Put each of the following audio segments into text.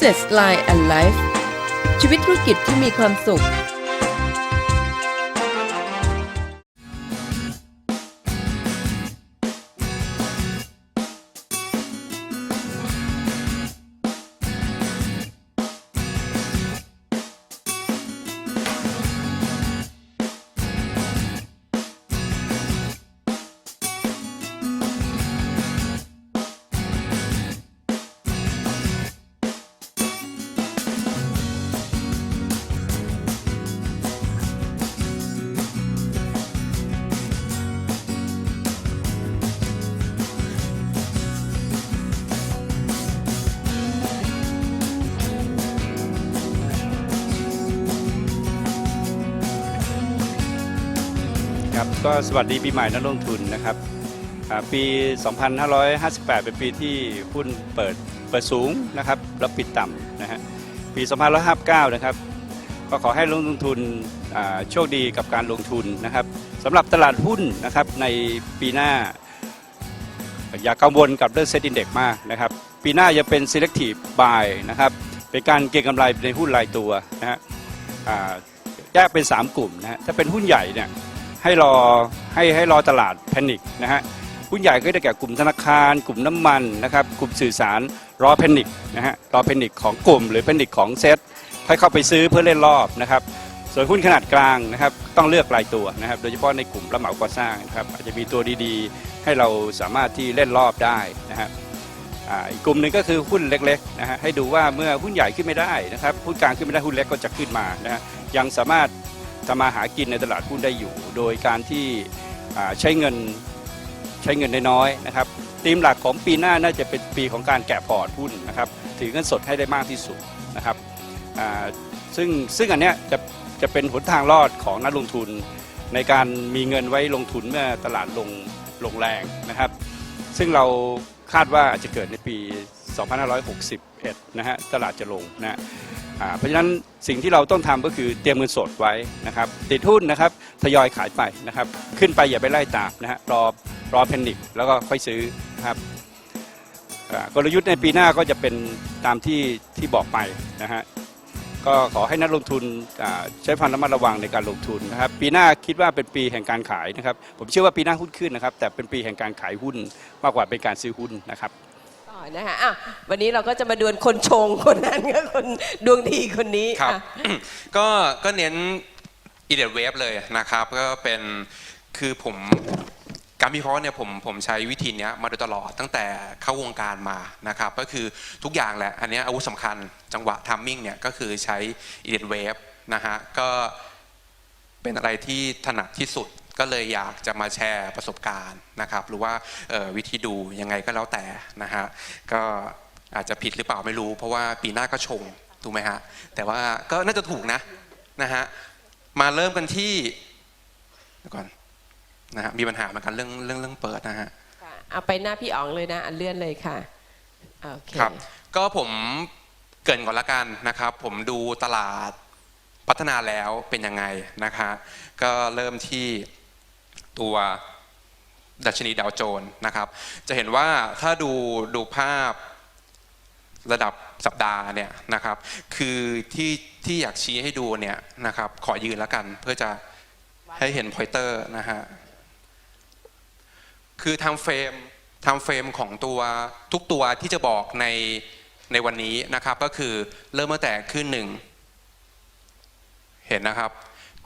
Business Line and Life ชีวิตธุรกิจที่มีความสุข ก็สวัสดีปีใหม่นักลงทุนนะครับปี 2558 เป็นปีที่หุ้นเปิดเปิดสูงนะครับแล้วปิดต่ำนะฮะปี 2559 นะครับ ก็ขอให้ลงทุนโชคดีกับการลงทุนนะครับสำหรับตลาดหุ้นนะครับในปีหน้า อย่ากังวลกับเรื่องเซ็ตอินเด็กมากนะครับ ปีหน้าจะเป็น selective buy นะครับเป็นการเก็งกำไรในหุ้นรายตัวนะฮะแยกเป็น 3 กลุ่มนะฮะถ้าเป็นหุ้นใหญ่เนี่ย ให้รอให้ให้รอตลาดแพนิคนะฮะหุ้นใหญ่ก็ได้แก่กลุ่มธนาคาร กลุ่มน้ำมันนะครับกลุ่มสื่อสารรอแพนิคนะฮะรอแพนิคของกลุ่ม หรือแพนิคของเซ็ตค่อยเข้าไปซื้อเพื่อเล่นรอบนะครับส่วนหุ้นขนาดกลางนะครับต้องเลือกรายตัวนะครับโดยเฉพาะในกลุ่มรับเหมาก่อสร้างนะครับอาจจะมีตัวดีๆ ให้เราสามารถที่เล่นรอบได้นะฮะอ่าอีกกลุ่มหนึ่งก็คือหุ้นเล็กๆนะฮะให้ดูว่าเมื่อหุ้นใหญ่ขึ้นไม่ได้นะครับหุ้นกลางขึ้นไม่ได้หุ้นเล็กก็จะขึ้นมานะฮะยังสามารถ ทำมาหากินในตลาดหุ้นได้อยู่ โดยการที่ใช้เงินใช้เงินน้อยๆนะครับธีมหลักของปีหน้าน่าจะเป็นปีของการแกะพอร์ตหุ้นนะครับถือเงินสดให้ได้มากที่สุดนะครับซึ่งซึ่งอันเนี้ยจะจะเป็นหนทางรอดของนักลงทุน ในการมีเงินไว้ลงทุนเมื่อตลาดลงลงแรงนะครับ ซึ่งเราคาดว่าอาจจะเกิดในปี 2561 นะฮะตลาดจะลงนะอ่า เพราะฉะนั้นสิ่งที่เราต้องทำก็คือเตรียมเงินสดไว้นะครับติดหุ้นนะครับทยอยขายไปนะครับ ขึ้นไปอย่าไปไล่ตามนะฮะรอรอแพนิคแล้วก็ค่อยซื้อนะครับกลยุทธ์ในปีหน้าก็จะเป็นตามที่ที่บอกไปนะฮะก็ขอให้นักลงทุนใช้ความระมัดระวังในการลงทุนนะครับ ปีหน้าคิดว่าเป็นปีแห่งการขายนะครับ ผมเชื่อว่าปีหน้าหุ้นขึ้นนะครับ แต่เป็นปีแห่งการขายหุ้นมากกว่าเป็นการซื้อหุ้นนะครับ นะคะอะวันนี้เราก็จะมาดวลคนชงคนนั้นก็คนดวงดีคนนี้ครับ อะ ก็ก็เน้นอีเด w เวฟเลยนะครับ ก็เป็นคือผมการวิเคราะห์เนี่ยผมผมใช้วิธีเนี้ยมาโดยตลอดตั้งแต่เข้าวงการมานะครับ ก็คือทุกอย่างแหละ อันเนี้ยอาวุธสำคัญจังหวะทัมมิ่งเนี่ยก็คือใช้อีเด w เวฟนะฮะก็เป็นอะไรที่ถนัดที่สุด ก็เลยอยากจะมาแชร์ประสบการณ์นะครับ หรือว่าเอ่อวิธีดูยังไงก็แล้วแต่นะฮะก็อาจจะผิดหรือเปล่าไม่รู้ เพราะว่าปีหน้าก็ชงถูกไหมฮะแต่ว่าก็น่าจะถูกนะนะฮะมาเริ่มกันที่เดี๋ยวก่อนนะฮะมีปัญหาเหมือนกันเรื่องเรื่องเรื่องเปิดนะฮะค่ะเอาไปหน้าพี่อ๋องเลยนะอันเลื่อนเลยค่ะโอเคครับก็ผมเกรินก่อนละกันนะครับ ผมดูตลาดพัฒนาแล้วเป็นยังไงนะคะ ก็เริ่มที่ ตัวดัชนีดาวโจนส์นะครับ จะเห็นว่าถ้าดูดูภาพระดับสัปดาห์เนี่ยนะครับ คือที่ที่อยากชี้ให้ดูเนี่ยนะครับ ขอยืนแล้วกันเพื่อจะให้เห็นพอยเตอร์นะฮะ คือทำเฟรมทำเฟรมของตัวทุกตัวที่จะบอกในในวันนี้นะครับ ก็คือเริ่มตั้งแต่ขึ้นหนึ่งเห็นนะครับ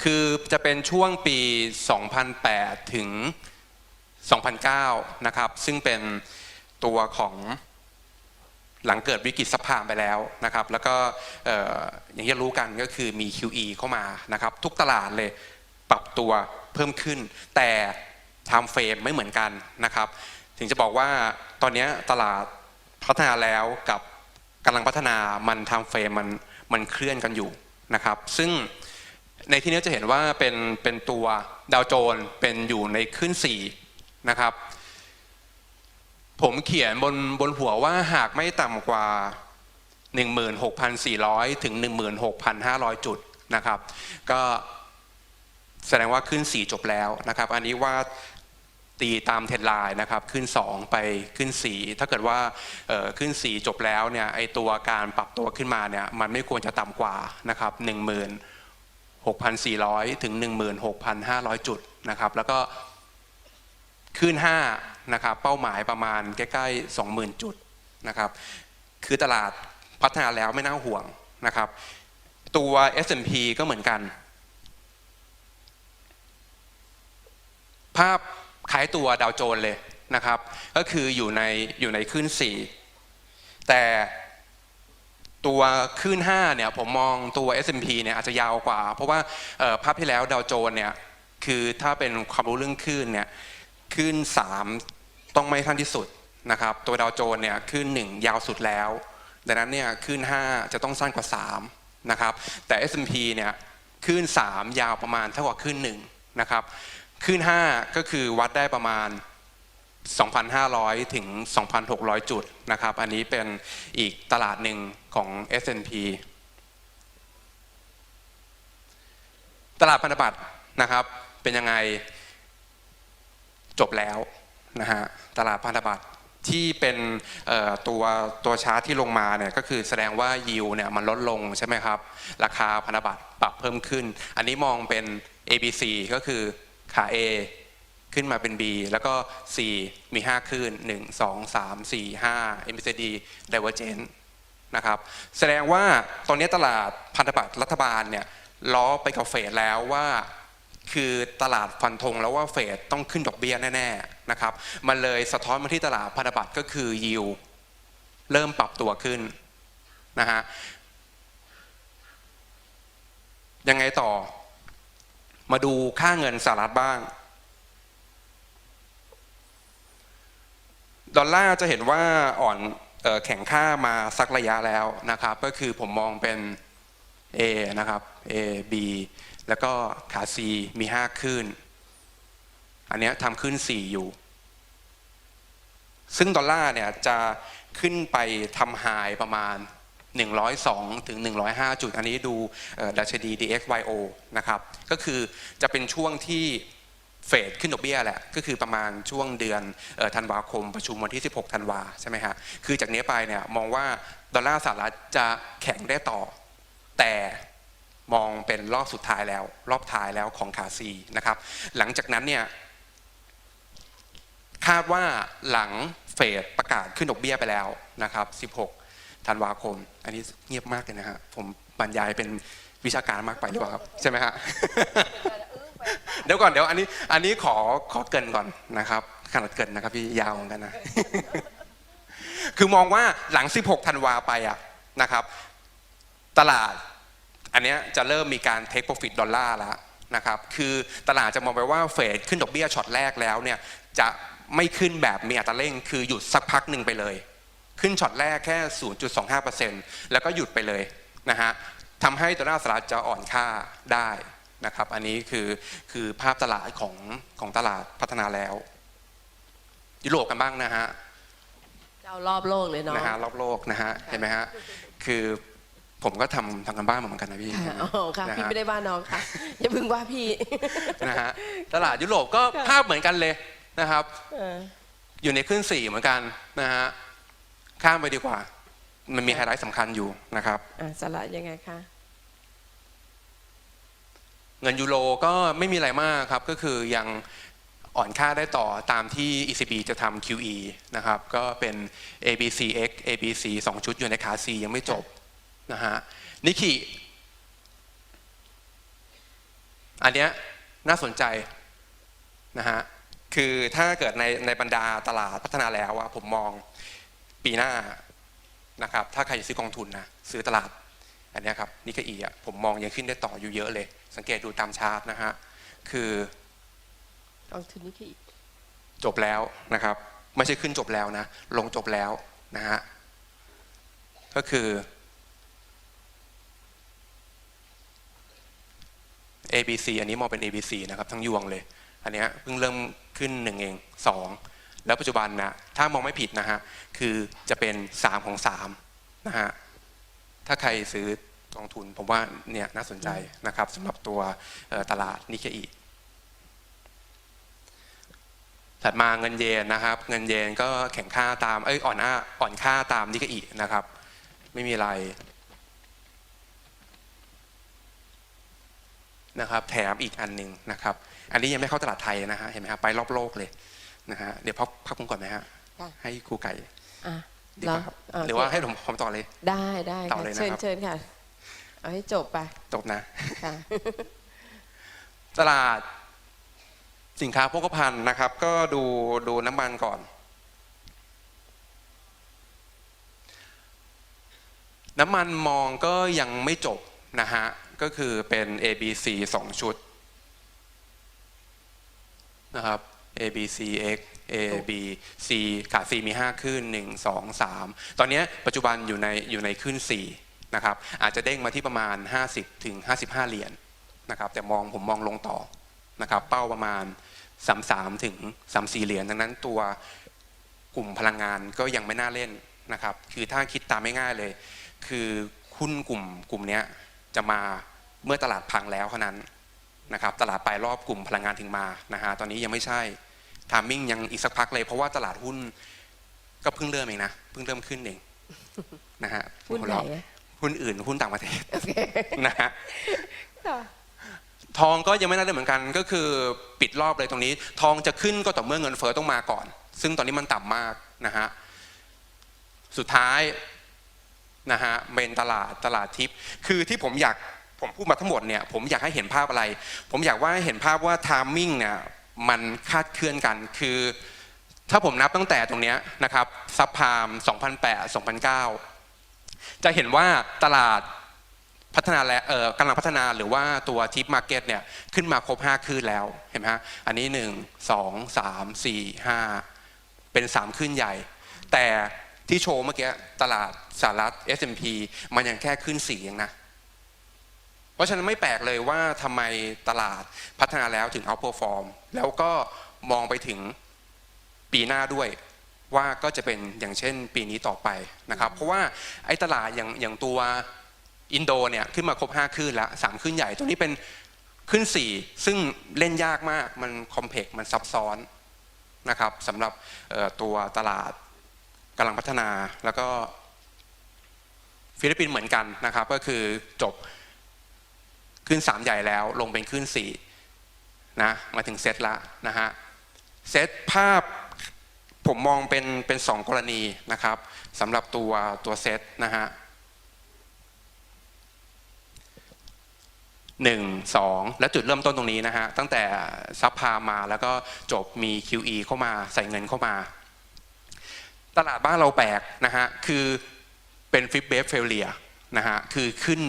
คือจะเป็นช่วงปี 2008 ถึง 2009 นะครับ ซึ่งเป็นตัวของหลังเกิดวิกฤตซับพามไปแล้วนะครับ แล้วก็เอ่ออย่างที่รู้กันก็คือมี QE เข้ามานะครับ ทุกตลาดเลยปรับตัวเพิ่มขึ้น แต่ time frame ไม่เหมือนกันนะครับ ถึงจะบอกว่าตอนนี้ตลาดพัฒนาแล้วกับกำลังพัฒนามัน time frame มันมันเคลื่อนกันอยู่นะครับ ซึ่ง ในที่นี้จะเห็นว่าเป็นเป็นตัวดาวโจนส์เป็นอยู่ในขึ้น 4 นะครับ ผมเขียนบนบนหัวว่าหากไม่ต่ำกว่า 16,400 ถึง 16,500 จุดนะครับ ก็แสดงว่าขึ้น 4 จบแล้วนะครับ อันนี้ว่าตีตามเทรนไลน์นะครับขึ้น 2 ไปขึ้น 4 ถ้าเกิดว่าออขึ้น 4 จบแล้วเนี่ยไอตัวการปรับตัวขึ้นมาเนี่ยมันไม่ควรจะต่ำกว่านะครับ 6,400 ถึง 16,500 จุดนะครับ แล้วก็ขึ้น5นะครับ เป้าหมายประมาณใกล้ๆ 20,000 จุดนะครับ คือตลาดพัฒนาแล้วไม่น่าห่วงนะครับ ตัว S&P ก็เหมือนกัน ภาพคล้ายตัวดาวโจนส์เลยนะครับ ก็คืออยู่ในอยู่ในคลื่น4 แต่ ตัวคลื่น5เนี่ยผมมองตัว S&P เนี่ยอาจจะยาวกว่า เพราะว่าภาพที่แล้วดาวโจนเนี่ยคือถ้าเป็นความรู้เรื่องคลื่นเนี่ยคลื่น 3 ต้องไม่ขั้นที่สุดนะครับตัวดาวโจนเนี่ยคลื่น 1 ยาวสุดแล้ว ดังนั้นเนี่ยคลื่น 5 จะต้องสั้นกว่า3นะครับแต่ S&P เนี่ยคลื่น 3 ยาวประมาณเท่ากับคลื่น1นะครับคลื่น 5 ก็คือวัดได้ประมาณ 2,500 ถึง 2,600 จุดนะครับ อันนี้เป็นอีกตลาดหนึ่งของ S&P ตลาดพันธบัตรนะครับเป็นยังไงจบแล้วนะฮะตลาดพันธบัตรที่เป็นตัวตัวชาร์ตที่ลงมาเนี่ยก็คือแสดงว่ายิวเนี่ยมันลดลงใช่ไหมครับ ราคาพันธบัตรปรับเพิ่มขึ้น อันนี้มองเป็น ABC ก็คือขา A ขึ้นมาเป็น B แล้วก็ C มี 5 คลื่น 1 2 3 4 5 MACD Divergent นะครับ แสดงว่าตอนนี้ตลาดพันธบัตรรัฐบาลเนี่ยล้อไปกับเฟดแล้วว่า คือตลาดฟันธงแล้วว่าเฟดต้องขึ้นดอกเบี้ยแน่ๆนะครับมันเลยสะท้อนมาที่ตลาดพันธบัตรก็คือยิวเริ่มปรับตัวขึ้นนะฮะยังไงต่อ มาดูค่าเงินสหรัฐบ้าง ดอลลาร์จะเห็นว่าอ่อนแข็งค่ามาสักระยะแล้วนะครับ ก็คือผมมองเป็น A นะครับ A B แล้วก็ขา C มี5คลื่นอันเนี้ยทำขึ้น 4 อยู่ ซึ่งดอลลาร์เนี่ยจะขึ้นไปทำไฮประมาณ 102 ถึง 105 จุด อันนี้ดูดัชนี DXYO นะครับ ก็คือจะเป็นช่วงที่ เฟดขึ้นดอกเบี้ยแหละก็คือประมาณช่วงเดือนธันวาคมประชุมวันที่ 16 ธันวาใช่ไหมฮะคือจากนี้ไปเนี่ยมองว่าดอลลาร์สหรัฐจะแข็งได้ต่อ แต่มองเป็นรอบสุดท้ายแล้ว รอบท้ายแล้วของขาซีนะครับ หลังจากนั้นเนี่ยคาดว่าหลังเฟดประกาศขึ้นดอกเบี้ยไปแล้วนะครับ 16 ธันวาคม อันนี้เงียบมากเลยนะฮะผมบรรยายเป็นวิชาการมากไปหรือเปล่าครับ ใช่ไหมฮะ เดี๋ยวก่อนเดี๋ยวอันนี้อันนี้ขอขอเกินก่อนนะครับขนาดเกินนะครับพี่ยาวเหมือนกันนะ คือมองว่าหลัง 16 ธันวาไปอะนะครับ ตลาดอันเนี้ยจะเริ่มมีการ take profit ดอลลาร์แล้วนะครับ คือตลาดจะมองไปว่าเฟดขึ้นดอกเบี้ยช็อตแรกแล้วเนี่ยจะไม่ขึ้นแบบมีอัตราเร่ง คือหยุดสักพักหนึ่งไปเลย ขึ้นช็อตแรกแค่ 0.25%แล้วก็หยุดไปเลยนะฮะทำให้ดอลลาร์สหรัฐจะอ่อนค่าได้ นะครับ อันนี้คือคือภาพตลาดของของตลาดพัฒนาแล้ว ยุโรปกันบ้างนะฮะเจ้ารอบโลกเลยเนาะนะฮะรอบโลกนะฮะเห็นไหมฮะคือผมก็ทำทำกันบ้านมาเหมือนกันนะพี่ค่ะอ๋อค่ะนะฮะพี่ไม่ได้ว่าน้องค่ะอย่าเพึ่งว่าพี่นะฮะตลาดยุโรปก็ค่ะภาพเหมือนกันเลยนะครับเอออยู่ในคลื่นสี่เหมือนกันนะฮะข้ามไปดีกว่า มันมีไฮไลท์สำคัญอยู่นะครับอะสาระยังไงคะ เงินยูโรก็ไม่มีอะไรมากครับ ก็คือยังอ่อนค่าได้ต่อตามที่ ECB จะทำ QE นะครับ ก็เป็น ABCX ABC 2 ชุดอยู่ในขา C ยังไม่จบนะฮะนิกิอันเนี้ยน่าสนใจนะฮะคือถ้าเกิดในในบรรดาตลาดพัฒนาแล้วอะผมมองปีหน้านะครับ ถ้าใครจะซื้อกองทุนนะซื้อตลาด อันเนี้ยครับนิกเกอีอะผมมองยังขึ้นได้ต่ออยู่เยอะเลย สังเกตดูตามชาร์ตนะฮะคือกองทุนนี่คืออีกจบแล้วนะครับ ไม่ใช่ขึ้นจบแล้วนะ ลงจบแล้วนะฮะก็คือ ABC อันนี้มองเป็น ABC นะครับ ทั้งยวงเลย อันเนี้ยเพิ่งเริ่มขึ้นหนึ่งเองสองแล้วปัจจุบันนะถ้ามองไม่ผิดนะฮะ คือจะเป็นสามของสามนะฮะ ถ้าใครซื้อกองทุนผมว่าเนี่ยน่าสนใจนะครับสำหรับตัวเอ่อตลาดนิเคอีถัดมาเงินเยนนะครับ เงินเยนก็แข็งค่าตามเอ้ยอ่อนค่าอ่อนค่าตามนิกเกอินะครับ ไม่มีอะไรนะครับแถมอีกอันหนึ่งนะครับ อันนี้ยังไม่เข้าตลาดไทยนะฮะเห็นไหมครับไปรอบโลกเลยนะฮะเดี๋ยวพักพักคุณก่อนไหมฮะค่ะให้ครูไก่อะ ดีกว่าครับเหรือว่าให้ผมผมต่อเลย ได้ได้ต่อค่ะเลยนะเชิญครับเชิญค่ะ เอาให้จบไป จบนะค่ะตลาดสินค้าโภคภัณฑ์นะครับ ก็ดูดูน้ำมันก่อน น้ำมันมองก็ยังไม่จบนะฮะ ก็คือเป็น A B C สองชุดนะครับ A B C X A B C ขาด C มี5ขึ้น1 2 3 ตอนนี้ปัจจุบันอยู่ในอยู่ในขึ้น4นะครับอาจจะเด้งมาที่ประมาณ 50ถึง55 เหรียญนะครับแต่มองผมมองลงต่อนะครับเป้าประมาณ 33ถึง34 เหรียญดังนั้นตัวกลุ่มพลังงานก็ยังไม่น่าเล่นนะครับคือถ้าคิดตามไม่ง่ายเลย คือหุ้นกลุ่มกลุ่มนี้จะมาเมื่อตลาดพังแล้วเท่านั้นนะครับตลาดไปรอบกลุ่มพลังงานถึงมานะฮะตอนนี้ยังไม่ใช่ ทามมิ่งยังอีกสักพักเลยเพราะว่าตลาดหุ้นก็เพิ่งเริ่มเองนะ เพิ่งเริ่มขึ้นเองนะฮะหุ้นไหนอะหุ้นอื่นหุ้นต่างประเทศโอเคนะฮะค่ะทองก็ยังไม่น่าเล่นเหมือนกันก็คือปิดรอบเลยตรงนี้ ทองจะขึ้นก็ต่อเมื่อเงินเฟ้อต้องมาก่อน ซึ่งตอนนี้มันต่ำมากนะฮะสุดท้ายนะฮะเป็นตลาดตลาดทิพย์คือที่ผมอยากผมพูดมาทั้งหมดเนี่ยผมอยากให้เห็นภาพอะไร ผมอยากว่าให้เห็นภาพว่าทามมิ่งเนี่ย มันคาดเคลื่อนกันคือถ้าผมนับตั้งแต่ตรงนี้นะครับซับพาม 2008 2009 จะเห็นว่าตลาดพัฒนาและกำลังพัฒนาหรือว่าตัวทิปมาร์เก็ตเนี่ยขึ้นมาครบ 5 คืนแล้วเห็นไหมฮะอันนี้ 1 2 3 4 5 เป็น 3 ขึ้นใหญ่ แต่ที่โชว์เมื่อกี้ตลาดสหรัฐ S&P มันยังแค่ขึ้น 4 เองนะ เพราะฉะนั้นไม่แปลกเลยว่าทำไมตลาดพัฒนาแล้วถึง outperform แล้วก็มองไปถึงปีหน้าด้วยว่าก็จะเป็นอย่างเช่นปีนี้ต่อไปนะครับ เพราะว่าไอ้ตลาดอย่างอย่างตัวอินโดเนี่ยขึ้นมาครบ5ขึ้นแล้วสามขึ้นใหญ่ตัวนี้เป็นขึ้น 4 ซึ่งเล่นยากมากมันคอมเพล็กซ์มันซับซ้อนนะครับสำหรับตัวตลาดกำลังพัฒนาแล้วก็ฟิลิปปินส์เหมือนกันนะครับ ก็คือจบ ขึ้น 3 ใหญ่แล้วลงเป็นขึ้น4นะมาถึงเซตละนะฮะเซตภาพผมมองเป็นเป็นสองกรณีนะครับสำหรับตัวตัวเซตนะฮะหนึ่งสองและจุดเริ่มต้นตรงนี้นะฮะตั้งแต่ซับพามาแล้วก็จบมี QE เข้ามาใส่เงินเข้ามา ตลาดบ้านเราแปลกนะฮะคือเป็นฟิปเบฟเฟลเลียนะฮะคือขึ้น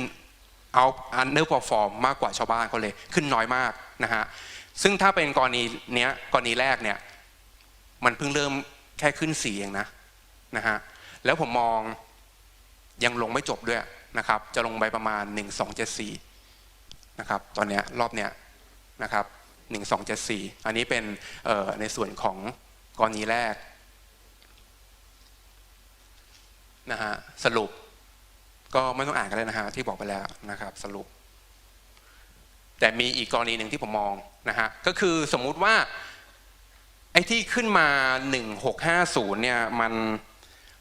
เอาอันเดอร์พอฟอร์มมากกว่าชาวบ้านเขาเลยขึ้นน้อยมากนะฮะซึ่งถ้าเป็นกรณีเนี้ยกรณีแรกเนี่ยมันเพิ่งเริ่มแค่ขึ้นสีเองนะนะฮะแล้วผมมองยังลงไม่จบด้วยนะครับ จะลงไปประมาณ 1274นะครับตอนเนี้ยรอบเนี้ยนะครับ1274 อันนี้เป็นในส่วนของกรณีแรกนะฮะสรุป ก็ไม่ต้องอ่านกันเลยนะฮะที่บอกไปแล้วนะครับสรุป แต่มีอีกกรณีหนึ่งที่ผมมองนะฮะก็คือสมมุติว่าไอ้ที่ขึ้นมา 1650เนี่ยมัน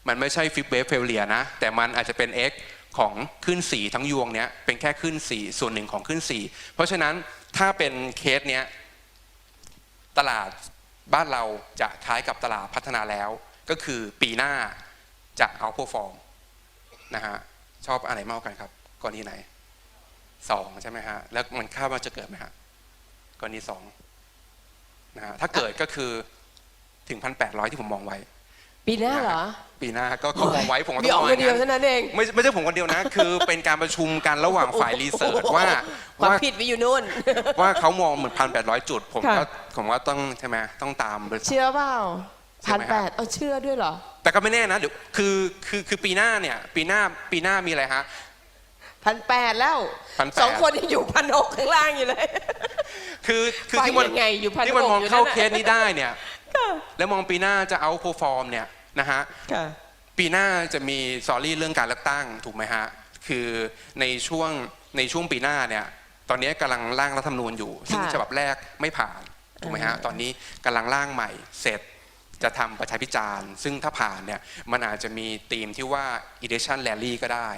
มันไม่ใช่ฟิปเวฟเฟลเลียนะ แต่มันอาจจะเป็น X ของขึ้น 4 ทั้งยวงเนี้ยเป็นแค่ขึ้น 4 ส่วนหนึ่งของขึ้น 4 เพราะฉะนั้นถ้าเป็นเคสเนี้ยตลาดบ้านเราจะคล้ายกับตลาดพัฒนาแล้ว ก็คือปีหน้าจะเอาพวกฟอร์มนะฮะ ชอบอะไรมากกว่ากันครับกรณีไหนสองใช่ไหมฮะแล้วมันคาดว่าจะเกิดไหมฮะกรณีสองนะฮะถ้าเกิดก็คือถึงพันแปดร้อยที่ผมมองไว้ ปีหน้าเหรอ ปีหน้าก็เขามองไว้ผมก็มีต้ออองกมองคนเดียวอย่างเท่านั้นนั้นเองไม่ไม่ใช่ผมคนเดียวนะ คือเป็นการประชุมกันระหว่างฝ่ายรีเสิร์ชว่าความว่าผิดไปอยู่นู่น ว่าเขามองเหมือนพันแปดร้อยจุด ผมค่ะก็ผมก็ต้องใช่ไหมต้องตามบริษัท เชื่อเปล่าใช่พันไหมแปฮะ ดเอาเชื่อด้วยเหรอ แต่ก็ไม่แน่นะเดี๋ยวคือคือคือปีหน้าเนี่ย ปีหน้าปีหน้ามีอะไรฮะพันแปดแล้ว1,800 สองคนยังอยู่พันหกข้างล่างอยู่เลย คือคือฟังที่มันยังไงอยู่1,600ที่มันมองอยู่เข้านั่นน่ะเคสนี้ได้เนี่ย แล้วมองปีหน้าจะเอาโปรฟอร์มเนี่ยนะฮะ ค่ะ ปีหน้าจะมีสอรี่เรื่องการเลือกตั้งถูกไหมฮะ คือในช่วงในช่วงปีหน้าเนี่ย ตอนนี้กำลังร่างรัฐธรรมนูญอยู่ ซึ่งค่ะฉบับแรกไม่ผ่านถูกไหมฮะ ตอนนี้กำลังร่างใหม่เสร็จ จะทำประชาพิจารณ์ ซึ่งถ้าผ่านเนี่ยมันอาจจะมีธีมที่ว่า election rally ก็ได้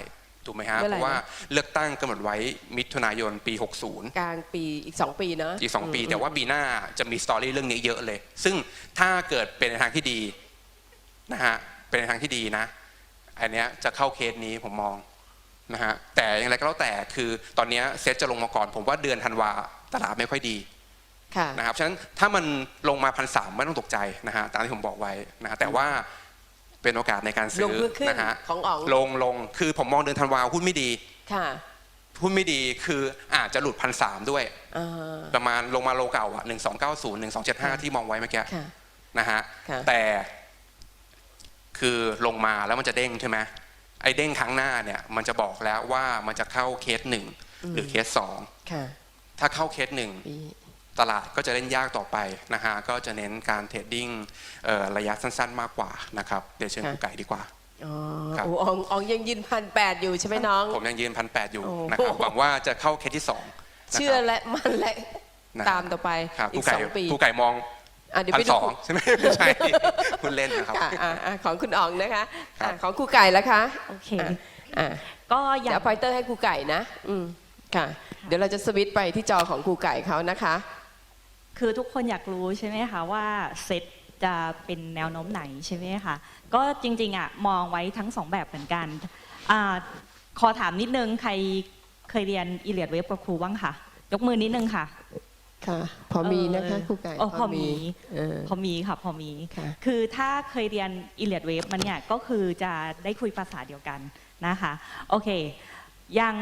ถูกไหมฮะ เมื่อไหร่ เพราะว่านะเลือกตั้งกำหนดไว้มิถุนายนปี 60 กลางปีอีก 2 ปีเนาะอีก 2 ปี แต่ว่าปีหน้าจะมีสตอรี่เรื่องนี้เยอะเลย ซึ่งถ้าเกิดเป็นในทางที่ดีนะฮะเป็นในทางที่ดีนะ อันเนี้ยจะเข้าเคสนี้ผมมองนะฮะแต่อย่างไรก็แล้วแต่คือตอนเนี้ยเซตจะลงมาก่อน ผมว่าเดือนธันวาตลาดไม่ค่อยดีค่ะ นะครับฉะนั้นถ้ามันลงมาพันสามไม่ต้องตกใจนะฮะตามที่ผมบอกไว้นะฮะแต่ว่าเป็นโอกาสในการลซื้งอเพื่อขึ้นนะฮะของอ๋องลงลงคือผมมองเดือนธันวาหุ้นไม่ดีค่ะหุ้นไม่ดีคืออาจจะหลุดพันสามด้วยอ่าประมาณลงมาโลเก่าอะหนึ่งสองเก้าศูนย์หนึ่งสองเจ็ดห้าที่มองไว้เมื่อกี้ค่ะนะฮะค่ะแต่คือลงมาแล้วมันจะเด้งใช่ไหมไอ้เด้งครั้งหน้าเนี่ยมันจะบอกแล้วว่ามันจะเข้าเคสหนึ่งหรือเคสสองค่ะถ้าเข้าเคสหนึ่งปี ตลาดก็จะเล่นยากต่อไปนะฮะก็จะเน้นการเทรดดิ้งเอ่อระยะสั้นๆ มากกว่านะครับเดี๋ยวเชิญครูไก่ดีกว่าอ๋อครับโอ้อ๋องอ๋องยังยืนพันแปดอยู่ใช่ไหมน้อง ผมยังยืนพันแปดอยู่โอ้นะครับหวังว่าจะเข้าเคสที่สองนะครับเชื่อและมันและนะครับตามต่อไปครับอีครูกไก่สองปีครูไก่มองอะเดี๋ยวพัไปนดูสองใช่ไหมไม่ใช่คุณเล่นนะครับค่ะอะอะของคุณอ๋องนะคะครัอะบของครูไก่แล้วคะโอเคอะอะก็อเดี๋ย่ายวงพอยเตอร์ให้ครูไก่นะอืมค่ะ เดี๋ยวเราจะสวิตช์ไปที่จอของครูไก่เขานะคะ คือทุกคนอยากรู้ใช่ไหมคะว่าเซตจะเป็นแนวโน้มไหนใช่ไหมคะก็จริงๆอะมองไว้ทั้งสองแบบเหมือนกันอาขอถามนิดนึงใครเคยเรียนอีเลียดเวฟกับครูบ้างค่ะยกมือนิดนึงค่ะค่ะพอมีนะคะครูไก่โอ้พอมีเออพอมีค่ะพอมีค่ะคือถ้าเคยเรียนอีเลียดเวฟมันเนี่ยก็คือจะได้คุยภาษาเดียวกันนะคะโอเคอย่าง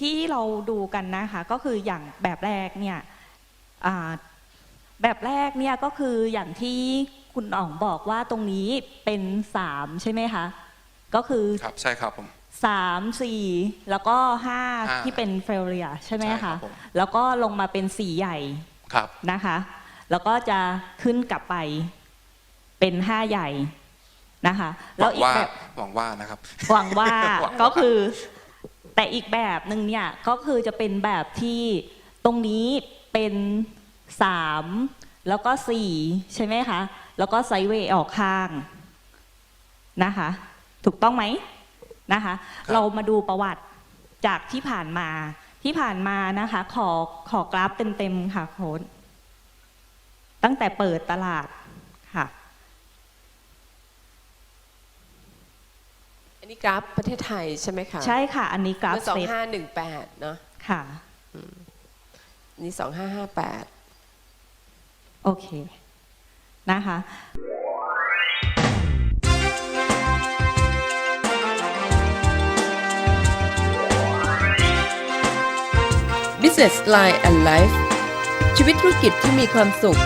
ที่เราดูกันนะคะก็คืออย่างแบบแรกเนี่ยอ่า แบบแรกเนี่ยก็คืออย่างที่คุณอ๋องบอกว่าตรงนี้เป็นสามใช่ไหมคะก็คือครับใช่ครับผม สามสี่แล้วก็ห้าห้าที่เป็นเฟลเลียใช่ไหมใช่ครัคะบผม แล้วก็ลงมาเป็นสีใหญ่ครับ นะคะ แล้วก็จะขึ้นกลับไปเป็นห้าใหญ่นะคะหแล้วัวงอีกว่าแบบ หวังว่านะครับ หวังว่าหวังว่า ก็คือ แต่อีกแบบหนึ่งเนี่ยก็คือจะเป็นแบบที่ตรงนี้เป็น สามแล้วก็สี่ใช่ไหมคะ แล้วก็ไซด์เวย์ออกข้างนะคะ ถูกต้องไหมนะคะครับเรามาดูประวัติจากที่ผ่านมาที่ผ่านมานะคะ ขอขอกราฟเต็มๆค่ะโค้ดตั้งแต่เปิดตลาดค่ะ อันนี้กราฟประเทศไทยใช่ไหมคะ ใช่ค่ะ อันนี้กราฟเมื่อสองเซตห้าหนึ่งแปดเนาะค่ะอันนี่สองห้าห้าแปด โอเค นะคะ Business Line and Life ชีวิตธุรกิจที่มีความสุข